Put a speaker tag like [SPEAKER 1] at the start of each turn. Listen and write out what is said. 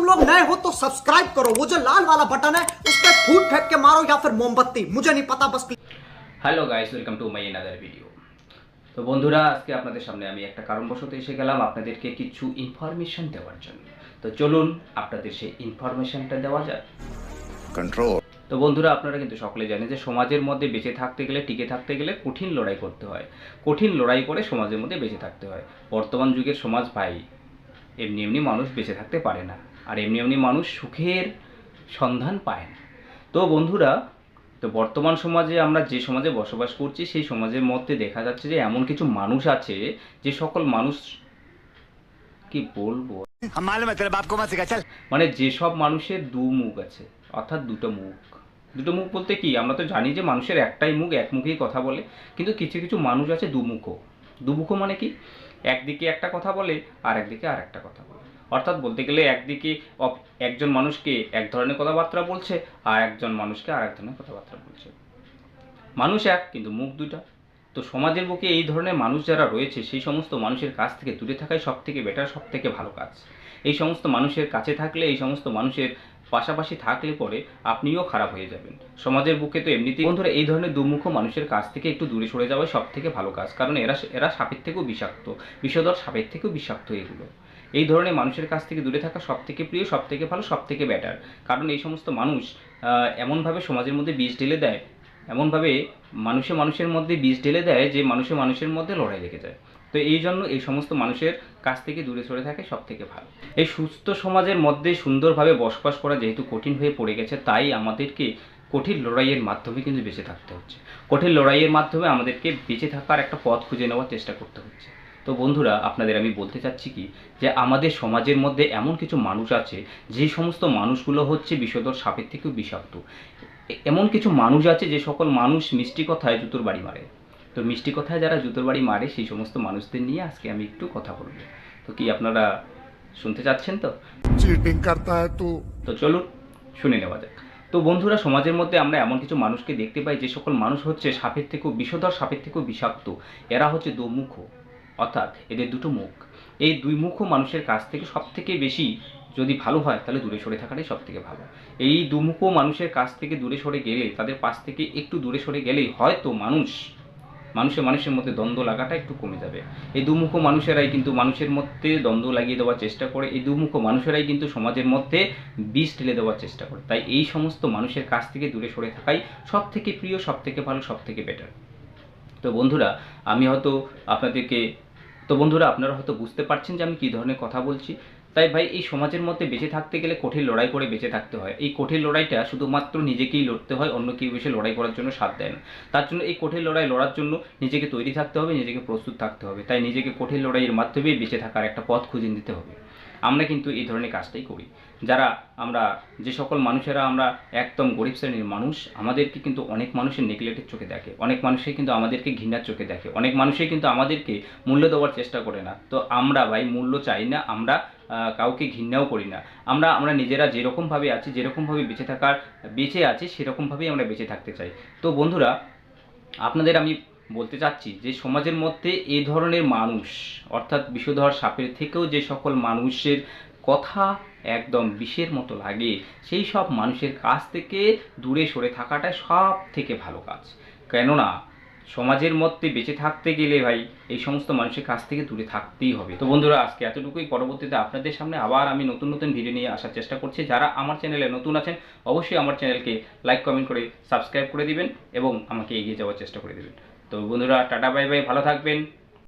[SPEAKER 1] तुम लोग नए हो तो सब्सक्राइब करो वो जो लाल वाला बटन है उस पर फूट फेंक के मारो या फिर मोमबत्ती मुझे नहीं पता बस
[SPEAKER 2] hello guys welcome to my another video তো বন্ধুরা আজকে আপনাদের সামনে আমি একটা কারণবশত এসে গেলাম আপনাদেরকে কিছু ইনফরমেশন দেওয়ার জন্য তো চলুন আপনাদের সেই ইনফরমেশনটা দেওয়া যাক
[SPEAKER 3] control
[SPEAKER 2] তো বন্ধুরা আপনারা কিন্তু সকলে জানেন যে সমাজের মধ্যে বেঁচে থাকতে গেলে টিকে থাকতে গেলে কঠিন লড়াই করতে হয় কঠিন লড়াই করে সমাজের মধ্যে বেঁচে থাকতে হয় বর্তমান যুগের সমাজ ভাই এমনি এমনি মানুষ বেঁচে থাকতে পারে না আর এমনি এমনি মানুষ সুখের সন্ধান পায় না। তো বন্ধুরা তো বর্তমান সমাজে আমরা যে সমাজে বসবাস করছি সেই সমাজের মধ্যে দেখা যাচ্ছে যে এমন কিছু মানুষ আছে যে সকল মানুষ কি বলব? মানে যেসব মানুষের দু মুখ আছে অর্থাৎ দুটো মুখ। দুটো মুখ বলতে কি আমরা তো জানি যে মানুষের একটাই মুখ এক মুখেই কথা বলে কিন্তু কিছু কিছু মানুষ আছে দুমুখো দুমুখো মানে কি? একদিকে একটা কথা বলে আর একদিকে আর একটা কথা বলে। অর্থাৎ বলতে গেলে একদিকে একজন মানুষকে এক ধরনের কথাবার্তা বলছে আর একজন মানুষকে আর এক ধরনের কথাবার্তা বলছে। মানুষ এক, কিন্তু মুখ দুটা তো সমাজের বুকে এই ধরনের মানুষ যারা রয়েছে, সেই সমস্ত মানুষের কাছ থেকে দূরে থাকাই সব থেকে বেটার সব থেকে ভালো কাজ। এই সমস্ত মানুষের কাছে থাকলে, এই সমস্ত মানুষের পাশাপাশি থাকলে পরে আপনিও খারাপ হয়ে যাবেন। সমাজের বুকে তো এমনিতেই বন্ধুরা, এই ধরনের দুমুখ মানুষের কাছ থেকে একটু দূরে সরে যাওয়াই সব থেকে ভালো কাজ। কারণ এরা এরা সাপের থেকেও বিষাক্ত, বিষধর সাপের থেকেও বিষাক্ত এগুলো। এই ধরনের মানুষের কাছ থেকে দূরে থাকা সব থেকে প্রিয় সব থেকে ভালো সব থেকে বেটার কারণ এই সমস্ত মানুষ এমনভাবে সমাজের মধ্যে বীজ ঢেলে দেয়, এমনভাবে মানুষে মানুষের মধ্যে বীজ ঢেলে দেয় যে মানুষে মানুষের মধ্যে লড়াই লেগে যায়। তো এই জন্য এই সমস্ত মানুষের কাছ থেকে দূরে সরে থাকে সব থেকে ভালো। এই সুস্থ সমাজের মধ্যে সুন্দরভাবে বসবাস করা যেহেতু কঠিন হয়ে পড়ে গেছে, তাই আমাদেরকে কঠিন লড়াইয়ের মাধ্যমে কিন্তু বেঁচে থাকতে হচ্ছে। কঠিন লড়াইয়ের মাধ্যমে আমাদেরকে বেঁচে থাকার একটা পথ খুঁজে নেওয়ার চেষ্টা করতে হচ্ছে। তো বন্ধুরা আপনাদের আমি বলতে চাচ্ছি কি যে আমাদের সমাজের মধ্যে এমন কিছু মানুষ আছে যে সমস্ত মানুষগুলো হচ্ছে বিষধর সাপের থেকেও বিষাক্ত। এমন কিছু মানুষ আছে যে সকল মানুষ মিষ্টি কথায় জুতোর বাড়ি মারে। তো মিষ্টি কথায় যারা জুতোর বাড়ি মারে সেই সমস্ত মানুষদের নিয়ে আজকে আমি একটু কথা বলব। তো কি আপনারা শুনতে চাচ্ছেন তো?
[SPEAKER 4] তো।
[SPEAKER 2] তো চলুন শুনে নেওয়া যাক। তো বন্ধুরা সমাজের মধ্যে আমরা এমন কিছু মানুষকে দেখতে পাই যে সকল মানুষ হচ্ছে সাপের থেকেও বিষধর সাপের থেকেও বিষাক্ত। এরা হচ্ছে দোমুখ। অর্থাৎ এদের দুটো মুখ। এই দুই মুখ মানুষের কাছ থেকে সব থেকে বেশি যদি ভালো হয়, তাহলে দূরে সরে থাকাটাই সব থেকে ভালো। এই দুমুখ মানুষের কাছ থেকে দূরে সরে গেলে, তাদের পাশ থেকে একটু দূরে সরে গেলেই হয়তো মানুষ মানুষের মানুষের মধ্যে দ্বন্দ্ব লাগাটা একটু কমে যাবে। এই দুমুখ মানুষেরাই কিন্তু মানুষের মধ্যে দ্বন্দ্ব লাগিয়ে দেওয়ার চেষ্টা করে, এই দুমুখ মানুষেরাই কিন্তু সমাজের মধ্যে বিষ ঢেলে দেওয়ার চেষ্টা করে। তাই এই সমস্ত মানুষের কাছ থেকে দূরে সরে থাকাই সব থেকে প্রিয় সব থেকে ভালো সব থেকে বেটার তো বন্ধুরা, আমি হয়তো আপনাদেরকে, তো বন্ধুরা আপনারা হয়তো বুঝতে পারছেন যে আমি কী ধরনের কথা বলছি। তাই ভাই, এই সমাজের মধ্যে বেঁচে থাকতে গেলে কঠিন লড়াই করে বেঁচে থাকতে হয়। এই কঠিন লড়াইটা শুধুমাত্র নিজেকেই লড়তে হয়, অন্য কেউ এসে লড়াই করার জন্য সাথ দেয় না। তার জন্য এই কঠিন লড়াই লড়ার জন্য নিজেকে তৈরি থাকতে হবে, নিজেকে প্রস্তুত থাকতে হবে। তাই নিজেকে কঠিন লড়াইয়ের মাধ্যমেই বেঁচে থাকার একটা পথ খুঁজে নিতে হবে। আমরা কিন্তু এই ধরনের কাজটাই করি। যারা আমরা, যে সকল মানুষেরা আমরা একদম গরিব শ্রেণির মানুষ, আমাদেরকে কিন্তু অনেক মানুষের নেগলেক্টের চোখে দেখে, অনেক মানুষই কিন্তু আমাদেরকে ঘৃণার চোখে দেখে, অনেক মানুষই কিন্তু আমাদেরকে মূল্য দেওয়ার চেষ্টা করে না। তো আমরা ভাই মূল্য চাই না, আমরা কাউকে ঘৃণাও করি না। আমরা আমরা নিজেরা যেরকমভাবে আছি, যেরকমভাবে বেঁচে থাকার, বেঁচে আছি, সেরকমভাবেই আমরা বেঁচে থাকতে চাই। তো বন্ধুরা, আপনাদের আমি বলতে চাচ্ছি যে সমাজের মধ্যে এ ধরনের মানুষ, অর্থাৎ বিষধর সাপের থেকেও যে সকল মানুষের কথা একদম বিষের মতো লাগে, সেই সব মানুষের কাছ থেকে দূরে সরে থাকাটাই সব থেকে ভালো কাজ। কেননা, সমাজের মধ্যে বেঁচে থাকতে গেলে ভাই, এই সমস্ত মানুষের কাছ থেকে দূরে থাকতেই হবে। তো বন্ধুরা, আজকে এতটুকুই। পরবর্তীতে আপনাদের সামনে আবার আমি নতুন নতুন ভিডিও নিয়ে আসার চেষ্টা করছি। যারা আমার চ্যানেলে নতুন আছেন, অবশ্যই আমার চ্যানেলকে লাইক কমেন্ট করে সাবস্ক্রাইব করে দিবেন এবং আমাকে এগিয়ে যাওয়ার চেষ্টা করে দিবেন। তো বন্ধুরা টাটা বাই বাই ভালো থাকবেন।